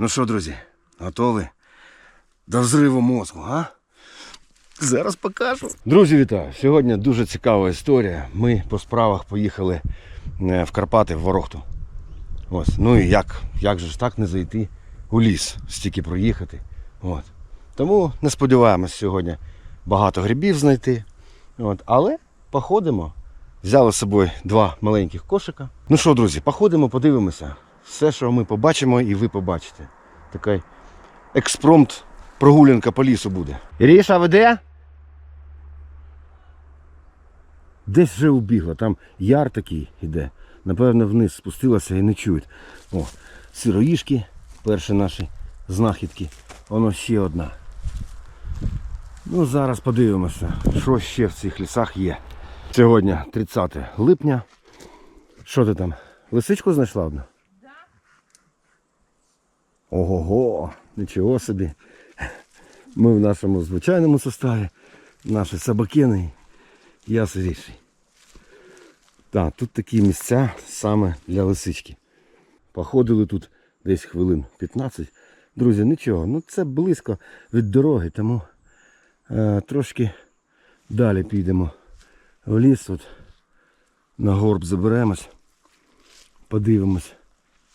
Ну що, друзі, готові до взриву мозку, а? Зараз покажу. Друзі, вітаю! Сьогодні дуже цікава історія. Ми по справах поїхали е, в Карпати, в Ворохту. Ось. Ну і як, як же ж так не зайти у ліс, стільки проїхати. От. Тому не сподіваємось сьогодні багато грибів знайти. От. Але походимо. Взяли з собою два маленьких кошика. Ну що, друзі, походимо, подивимося. Все, що ми побачимо, і ви побачите. Такий експромт прогулянка по лісу буде. Іріша, ви де? Десь вже убігла, там яр такий іде. Напевно, вниз спустилася і не чують. О, сироїшки, перші наші знахідки. Воно ще одна. Ну, зараз подивимося, що ще в цих лісах є. Сьогодні 30 липня. Що ти там? Лисичку знайшла одну? Ого-го, нічого собі. Ми в нашому звичайному составі, наші собакини, я сиріший. Так, тут такі місця саме для лисички. Походили тут десь хвилин 15. Друзі, нічого, ну це близько від дороги, тому е, трошки далі підемо в ліс. От, на горб заберемось, подивимось,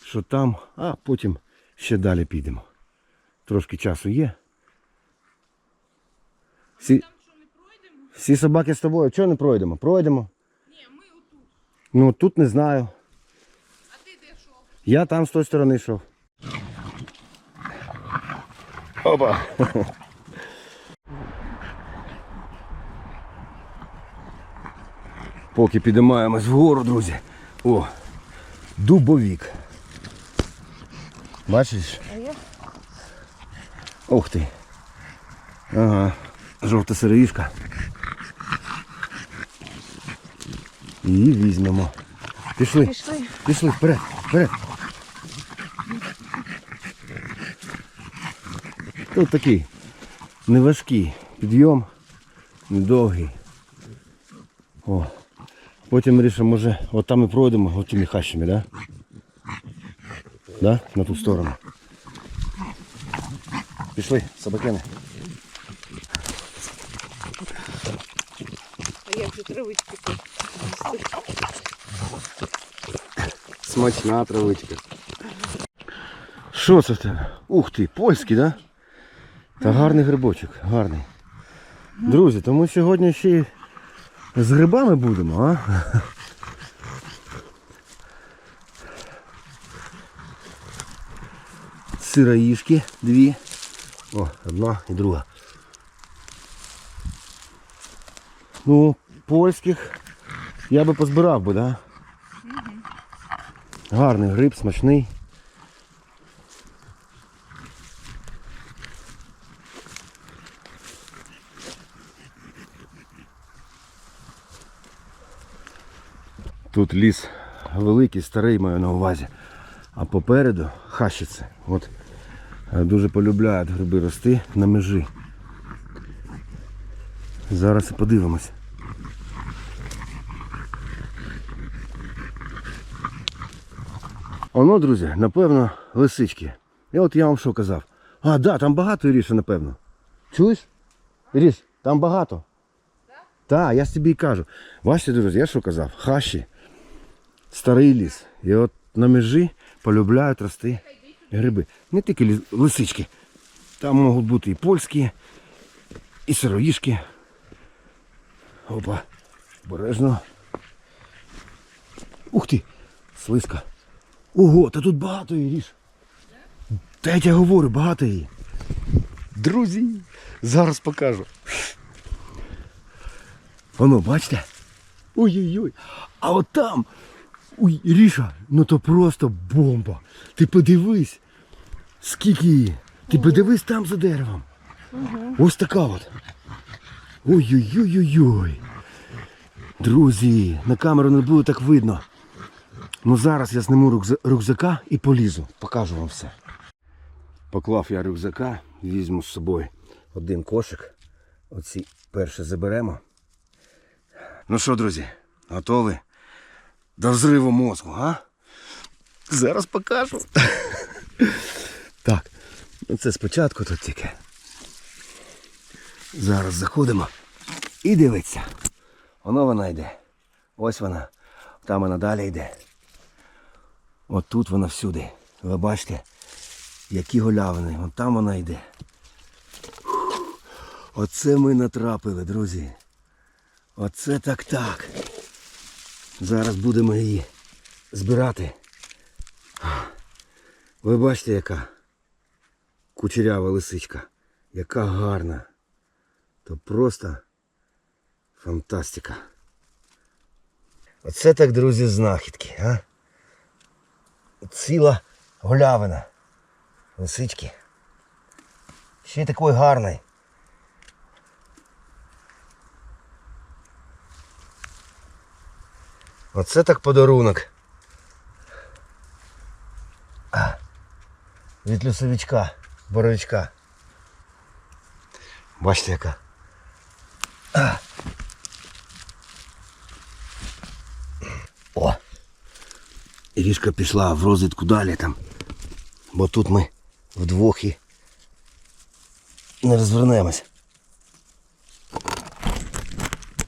що там, а потім ще далі підемо. Трошки часу є. Всі, всі собаки з тобою. Чого не пройдемо? Пройдемо. Ні, ми отут. Ну тут не знаю. А ти де йшов? Я там з тої сторони йшов. Опа. Поки підіймаємось вгору, друзі. О, дубовік. Бачиш? Ух ти. Ага. Жовта сироїшка. Її візьмемо. Пішли. Пішли. Пішли вперед, вперед. Тут такий неважкий підйом, недовгий. О. Потім вирішимо, може, от там і пройдемо, от тими хащами, да? Да? На ту сторону. Пішли, собакени. А як же травички тут? Смачна травичка. Що це в тебе? Ух ти, польський, да? Та гарний грибочок, гарний. Друзі, тому сьогодні ще й з грибами будемо, а? Сироїшки дві. О, одна і друга. Ну, польських я би позбирав би, да? Гарний гриб, смачний. Тут ліс великий, старий маю на увазі. А попереду хащиці. От дуже полюбляють гриби рости на межі. Зараз і подивимось. Оно, друзі, напевно, лисички. І от я вам що казав. А, да, там багато Іріша, напевно. Чуєш? Іріш, там багато. Так, я ж тобі і кажу. Бачите, друзі, я що казав? Хащі. Старий ліс. І от на межі полюбляють рости гриби. Не тільки лисички. Там можуть бути і польські, і сироїшки. Опа. Обережно. Ух ти! Слизька. Ого, та тут багато її ріж. Та я тебе говорю, багато її. Друзі, зараз покажу. Воно, бачите? Ой-ой-ой. А от там. Ой, Ріша, ну то просто бомба. Ти подивись, скільки її. Ти подивись там за деревом. Ось така от. Ой-ой-ой-ой-ой. Друзі, на камеру не буде так видно. Ну зараз я рюкза- рюкзака і полізу. Покажу вам все. Поклав я рюкзака, візьму з собою один кошик. Оці перші заберемо. Ну що, друзі, готові? До взриву мозку, а? Зараз покажу. Це спочатку тут тільки. Зараз заходимо і дивиться. Воно вона йде. Ось вона. Там вона далі йде. От тут вона всюди. Ви бачите, які голявини. От там вона йде. Оце ми натрапили, друзі. Оце так так. Зараз будемо її збирати. Ви бачите, яка кучерява лисичка. Яка гарна. То просто фантастика. Оце так, друзі, знахідки, а? Ціла голявина. Лисички. Ще й такої гарної. Оце так подарунок. Від лісовичка, боровичка. Бачите яка. А. О! Ірішка пішла в розвідку далі там. Бо тут ми вдвох і не розвернемось.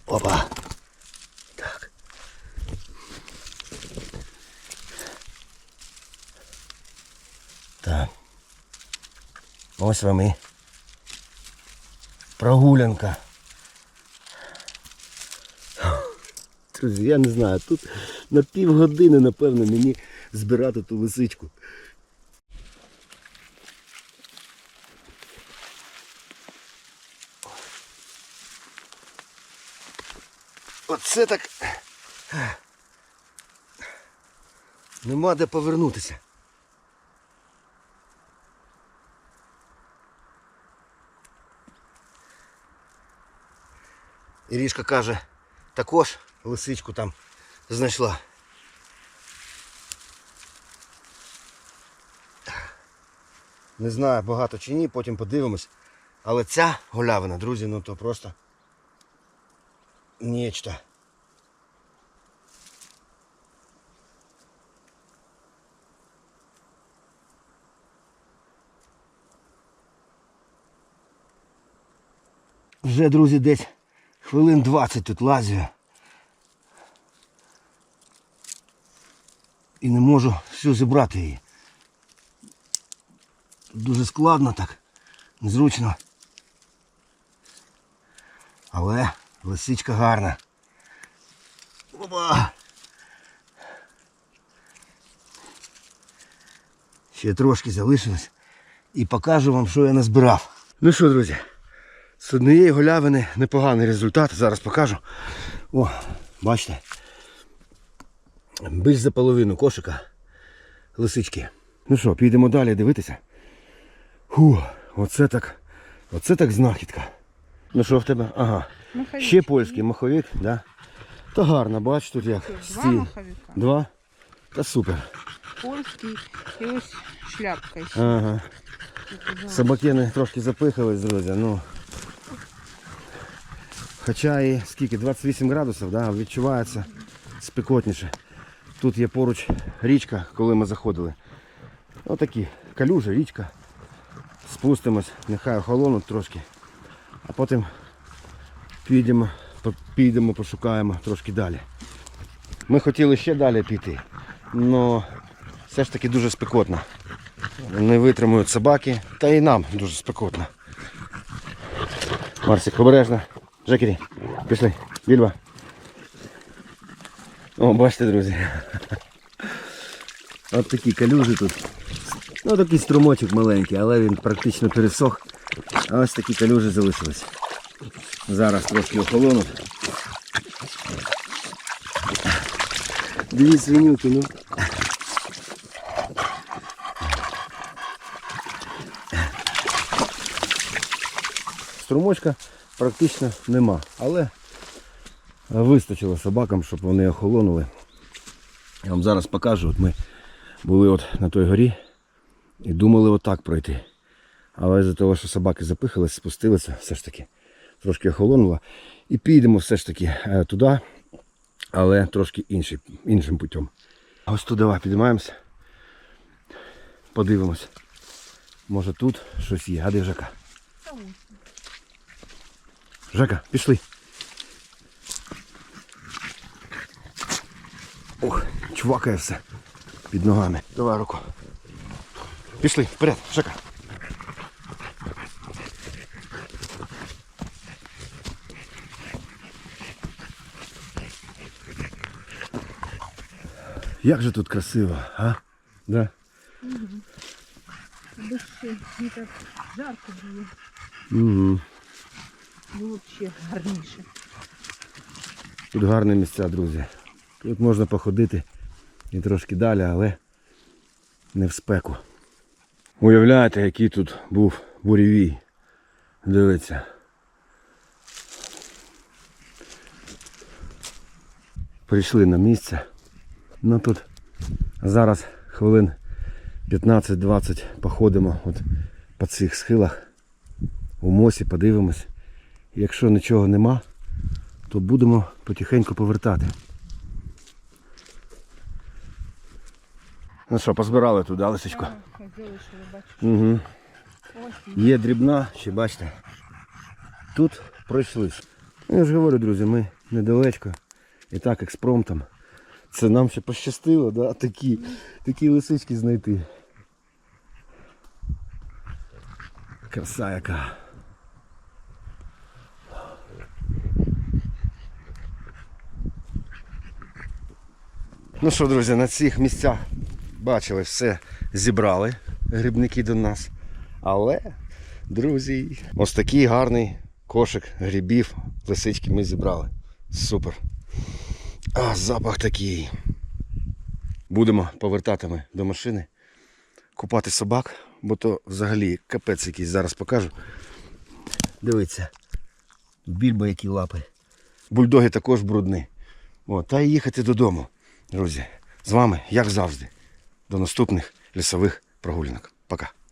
Опа. Ось вам і прогулянка. Друзі, я не знаю, тут на півгодини, напевно, мені збирати ту лисичку. Оце так. Нема де повернутися. Ірішка каже, також лисичку там знайшла. Не знаю, багато чи ні, потім подивимось. Але ця голявина, друзі, ну то просто нечто. Вже, друзі, десь хвилин 20 тут лазю. І не можу всю зібрати її. Дуже складно так, незручно. Але лисичка гарна. Опа! Ще трошки залишилось. І покажу вам, що я назбирав. Ну що, друзі, з однієї голявини непоганий результат. Зараз покажу. О, бачите. Більш за половину кошика лисички. Ну що, підемо далі дивитися. Фу, оце так. Оце так знахідка. Ну що в тебе? Ага. Маховик. Ще польський маховик, да? Та гарно, бач тут як. Два стіль. маховика. Два? Та супер. Польський і ось шляпка ще. Ага. Собакени трошки запихались, друзі, ну. Хоча і скільки, 28 градусів, да, відчувається спекотніше. Тут є поруч річка, коли ми заходили. Отакі калюжі, річка. Спустимось, нехай охолонуть трошки. А потім підемо, підемо, пошукаємо трошки далі. Ми хотіли ще далі піти, але все ж таки дуже спекотно. Не витримують собаки, та і нам дуже спекотно. Марсик, обережно. Жекері, пішли. Більба. О, бачите, друзі. От такі калюжі тут. Ну такий струмочок маленький, але він практично пересох. А ось такі калюжі залишились. Зараз трошки охолонуть. Дві свинюки, ну. Струмочка практично нема, але вистачило собакам, щоб вони охолонули. Я вам зараз покажу. От ми були от на той горі і думали отак пройти. Але з-за того, що собаки запихались, спустилися, все ж таки трошки охолонуло. І підемо все ж таки е, туди, але трошки інший, іншим путем. Ось тут давай підіймаємося. Подивимось. Може тут щось є. А де Жека? Жека, пішли. Ох, чувакає все під ногами. Давай руку. Пішли, вперед, Жека. Як же тут красиво, а? Да? Аби ще не так жарко було, Угу. Б ще гарніше. Тут гарні місця, друзі. Тут можна походити і трошки далі, але не в спеку. Уявляєте, який тут був буревій. Дивіться. Прийшли на місце. Ну тут зараз хвилин 15-20 походимо от по цих схилах. У мосі подивимось. Якщо нічого нема, то будемо потихеньку повертати. Ну що, позбирали туди, лисичку? Так. Угу. Є дрібна, ще бачите. Тут пройшли. Ну, Я ж говорю, друзі, ми недалечко. І так експромтом. Це нам ще пощастило, да? такі, такі лисички знайти. Краса яка. Ну що, друзі, на цих місцях бачили, все зібрали грибники до нас. Але, друзі, ось такий гарний кошик грибів, лисички ми зібрали. Супер. А запах такий. Будемо повертатими до машини, купати собак, бо то взагалі капець якийсь зараз покажу. Дивіться. Більбо які лапи. Бульдоги також брудні. О, та й їхати додому. Друзі, з вами, як завжди, до наступних лісових прогулянок. Пока.